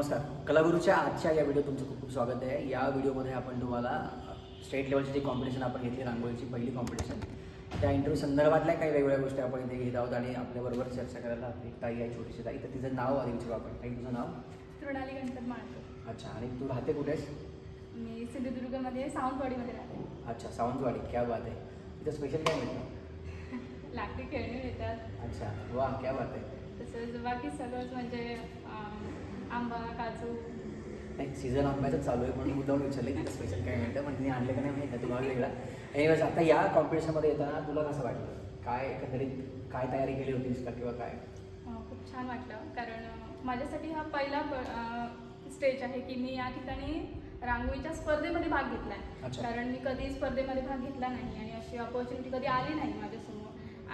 नमस्कार. कलागुरूच्या आजच्या या व्हिडिओ तुमचं खूप खूप स्वागत आहे. या व्हिडिओमध्ये आपण तुम्हाला स्टेट लेवलची जी कॉम्पिटिशन आपण घेतली रांगोळीची पहिली कॉम्पिटिशन त्या इंटरव्ह्यू संदर्भातल्या काही वेगवेगळ्या गोष्टी आपण इथे घेत आहोत आणि आपल्याबरोबर चर्चा करायला आपली ताई आहे छोटीशी ताई. तर तिचं नाव आधी विचारू आपण. ताई तुझं नाव? तृणाली गणपत माळकर अच्छा. आणि तू राहते कुठे? आहेस मी सिंधुदुर्गमध्ये सावंतवाडीमध्ये राहते. अच्छा सावंतवाडी. क्या बात आहे. तिथं स्पेशल काय मिळतं लाकडी खेळणी मिळतात अच्छा. वा क्या बात आहे. तसंच बाकी सगळंच म्हणजे आंबा काजू. नाही सीझन आंब्याचं चालू आहे म्हणून मुद्दाम विचारले तिथं स्पेशल काय मिळतं पण तिने आणलं का नाही माहीत तुम्हाला वेगळा. एनिवेज आता या कॉम्पिटिशनमध्ये येताना तुला कसं वाटलं? काय एकंदरीत काय तयारी केली होतीस का किंवा काय? खूप छान वाटलं कारण माझ्यासाठी हा पहिला स्टेज आहे की मी या ठिकाणी रांगोळीच्या स्पर्धेमध्ये भाग घेतला. आहे कारण मी कधी स्पर्धेमध्ये भाग घेतला नाही आणि अशी ऑपॉर्च्युनिटी कधी आली नाही माझ्यासमोर.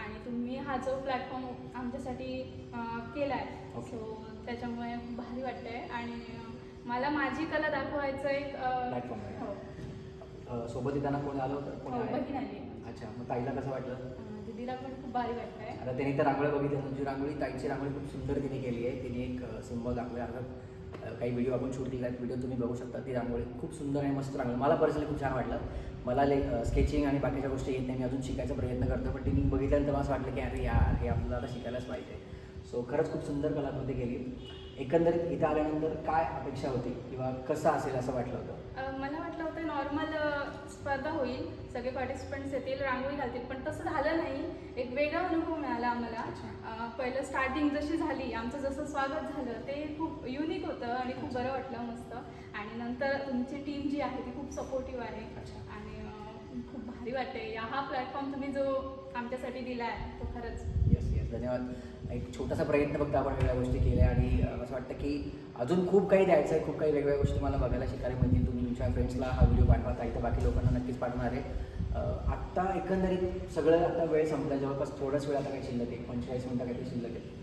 आणि तुम्ही हा जो प्लॅटफॉर्म आमच्यासाठी केला आहे Okay. सो त्याच्यामुळे भारी वाटतंय. आणि मला माझी कला दाखवायचं एक अं, Platform आहे. हो. अं, सोबत येताना कोणी आलं होतं? कोणी हो? बहीण आली. अच्छा मग ताईला कसं वाटलं? अं, दीदीला पण खूप भारी वाटतंय. आता त्यांनी तर रांगोळी बघितली तुमची रांगोळी ताईची रांगोळी खूप सुंदर तिने केली आहे. तिने एक सिम्बॉल दाखवला. अर्थात काही व्हिडिओ आपण शूट केला व्हिडिओ तुम्ही बघू शकता ती रांगोळी खूप सुंदर आणि मस्त रांगोळी. मला पर्सनली खूप छान वाटलं. मला ले स्केचिंग आणि बाकीच्या गोष्टी येत नाही मी अजून शिकायचा प्रयत्न करतो पण तिने बघितल्यानंतर मला असं वाटलं की अरे यार हे आपल्याला आता शिकायलाच पाहिजे. सो खरंच खूप सुंदर कलाकृती केली. एकंदरीत इथं आल्यानंतर काय अपेक्षा होती किंवा कसं असेल असं वाटलं होतं? मला वाटलं होतं नॉर्मल स्पर्धा होईल सगळे पार्टिसिपंट्स येतील रांगोळी घालतील पण तसं झालं नाही. एक वेगळा अनुभव मिळाला आम्हाला. अं, पहिलं स्टार्टिंग जशी झाली आमचं जसं स्वागत झालं ते खूप युनिक होतं आणि खूप बरं वाटलं मस्त. आणि नंतर तुमची टीम जी आहे ती खूप सपोर्टिव्ह आहे. अच्छा. आणि अं, खूप भारी वाटते या हा प्लॅटफॉर्म तुम्ही जो आमच्यासाठी दिला आहे तो खरंच धन्यवाद. एक छोटासा प्रयत्न फक्त आपण वेगळ्या गोष्टी केल्या आणि असं वाटतं की अजून खूप काही द्यायचं आहे खूप काही वेगवेगळ्या गोष्टी मला बघायला शिकायला मिळतील. तुम्ही तुमच्या फ्रेंड्सला हा व्हिडिओ पाठवा काही तर बाकी लोकांना नक्कीच पाठवणार आहे. आत्ता एकंदरीत सगळं आता वेळ संपला. जवळपास थोडाच वेळ आता काही शिल्लक आहे. पंचेचाळीस मिनटं काही शिल्लक आहे.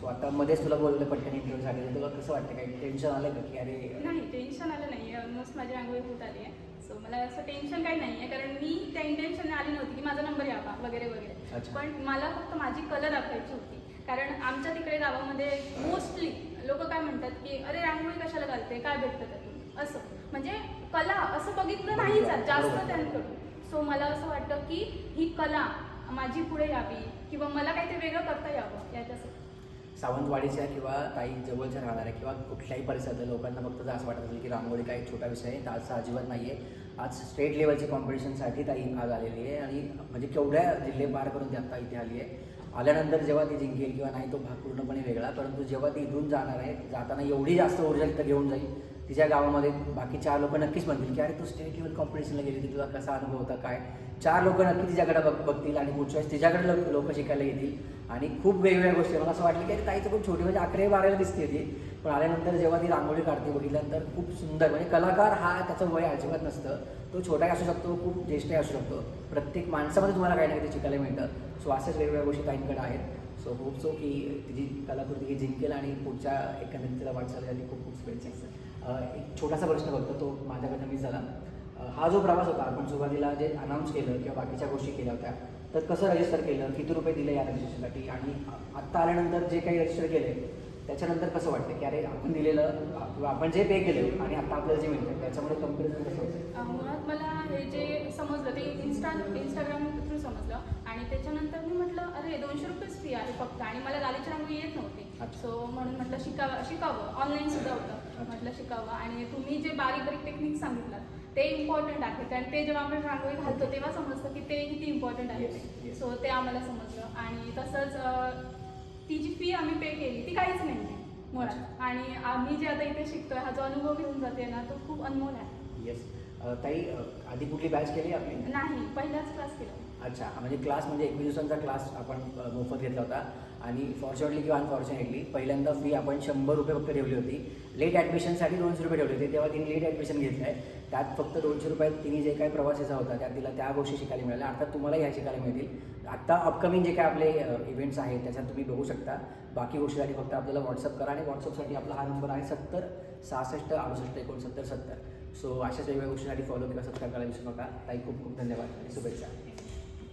सो आता मध्येच तुला बोललं पटकन इंटरव्ह्यू तर तुला कसं वाटतं? काही टेन्शन आलं का की अरे नाही टेन्शन आलं नाही. ऑलमोस्ट माझी रांगोळी होत आली आहे. सो मला असं टेन्शन काही नाही आहे कारण मी त्या इंटेन्शनने आली नव्हती की माझा नंबर यावा वगैरे वगैरे. अच्छा. पण मला फक्त माझी कला दाखवायची होती. कारण आमच्या तिकडे गावामध्ये मोस्टली लोक काय म्हणतात की अरे रांगोळी कशाला घालते? काय भेटतं त्यातून? असं. म्हणजे कला असं बघितलं नाही जात जास्त. त्यांकडून. सो मला असं वाटतं की ही कला माझी पुढे यावी किंवा मला काहीतरी वेगळं करता यावं याच्यासाठी. सावंतवाडीच्या किंवा ताई जवळच्या राहणाऱ्या किंवा कुठल्याही परिसरातल्या लोकांना फक्त जर असं वाटत असेल की रांगोळी काही छोटा विषय आहे तर असं अजिबात नाही आहे आज स्टेट लेवलच्या कॉम्पिटिशनसाठी ताई आज आलेली आहे आणि म्हणजे केवढ्या जिल्हे पार करून ती आत्ता इथे आली आहे. आल्यानंतर जेव्हा ती जिंकेल किंवा नाही तो भाग पूर्णपणे वेगळा. परंतु जेव्हा ती इथून जाणार आहे जाताना एवढी जास्त ऊर्जा तिथं घेऊन जाईल तिच्या गावामध्ये बाकी चार लोक नक्कीच म्हणतील की अरे तू स्टेट लेवल कॉम्पिटिशनला गेली होती तुला कसा अनुभव होता काय? चार लोक नक्की तिच्याकडे बघ बघतील आणि पुढच्या वेळेस तिच्याकडे लोक लोक शिकायला येतील. आणि खूप वेगवेगळ्या गोष्टी मला असं वाटलं की ताईचं खूप छोटी म्हणजे अकरावी बारायला दिसते ती. पण आल्यानंतर जेव्हा ती रांगोळी काढते बघितल्यानंतर खूप सुंदर. म्हणजे कलाकार हा त्याचं वय अजिबात नसतं. तो छोटाही असू शकतो खूप ज्येष्ठही असू शकतो. प्रत्येक माणसामध्ये तुम्हाला काही ना काही शिकायला मिळतं. सो अशाच वेगवेगळ्या गोष्टी काहींकडे आहेत. सो होप सो की तिची कलाकृती ही जिंकेल आणि पुढच्या एखाद्या तिला वाटचालीसाठी खूप खूप शुभेच्छा. एक छोटासा प्रश्न बघतो तो माझ्याकडनं मी झाला. हा जो प्रवास होता आपण सुरुवातीला जे अनाऊन्स केलं किंवा बाकीच्या गोष्टी केल्या होत्या तर कसं रजिस्टर केलं? किती रुपये दिले या रजिस्ट्रेशनसाठी आणि आत्ता आल्यानंतर जे काही रजिस्टर केले त्याच्यानंतर कसं वाटतं की अरे आपण दिलेलं किंवा आपण जे पे केलं आणि आता आपल्याला जे मिळतं त्याच्यामध्ये कंपॅरिझन कसं होतं मुळात मला हे जे समजलं ते इन्स्टा इंस्टाग्राम थ्रू समजलं. आणि त्याच्यानंतर मी म्हटलं अरे दोनशे रुपयेच फी आहे फक्त. आणि मला गालीची रांगोळी येत नव्हती. सो म्हणून म्हटलं शिकावं शिकावं. ऑनलाईन सुद्धा होतं. म्हटलं शिकावं. आणि तुम्ही जे बारीक बारीक टेक्निक सांगितलं ते इम्पॉर्टंट आहे कारण ते जेव्हा आपण रांगोळी घालतो तेव्हा समजतं की ते किती इम्पॉर्टंट आहे. सो ते आम्हाला समजलं. आणि तसंच ती जी फी आम्ही पे केली. ती काहीच नाही आहे मुळात आणि आम्ही जे आता इथे शिकतोय हा जो अनुभव घेऊन जाते ना तो खूप अनमोल आहे. येस ताई अ, आधी कुठली बॅच केली आपली? नाही पहिलाच क्लास केला. अच्छा म्हणजे क्लास म्हणजे एकवीस दिवसांचा क्लास आपण अ, मोफत घेतला होता. आणि फॉर्च्युनेटली किंवा अनफॉर्च्युनेटली पहिल्यांदा फी आपण शंभर रुपये फक्त ठेवली होती. लेट ॲडमिशनसाठी दोनशे रुपये ठेवले होते. तेव्हा तिने लेट ॲडमिशन घेतलं आहे त्यात फक्त दोनशे रुपयात तिने जे काही प्रवासाचा होता त्यात तिला त्या गोष्टी शिकायला मिळाल्या. अर्थात तुम्हाला ह्या शिकायला मिळतील. आत्ता अपकमिंग जे काय आपले इव्हेंट्स आहेत त्याच्यात तुम्ही बघू शकता. बाकी गोष्टीसाठी फक्त आपल्याला व्हॉट्सअप करा आणि व्हॉट्सअपसाठी आपला हा नंबर आहे सत्तर सहासष्ट अडुसष्ट एकोणसत्तर सत्तर. सो अशाच वेगवेगळ्या गोष्टीसाठी फॉलो किंवा सबस्क्राईब करायला विसरू नका. ताई खूप खूप धन्यवाद आणि शुभेच्छा.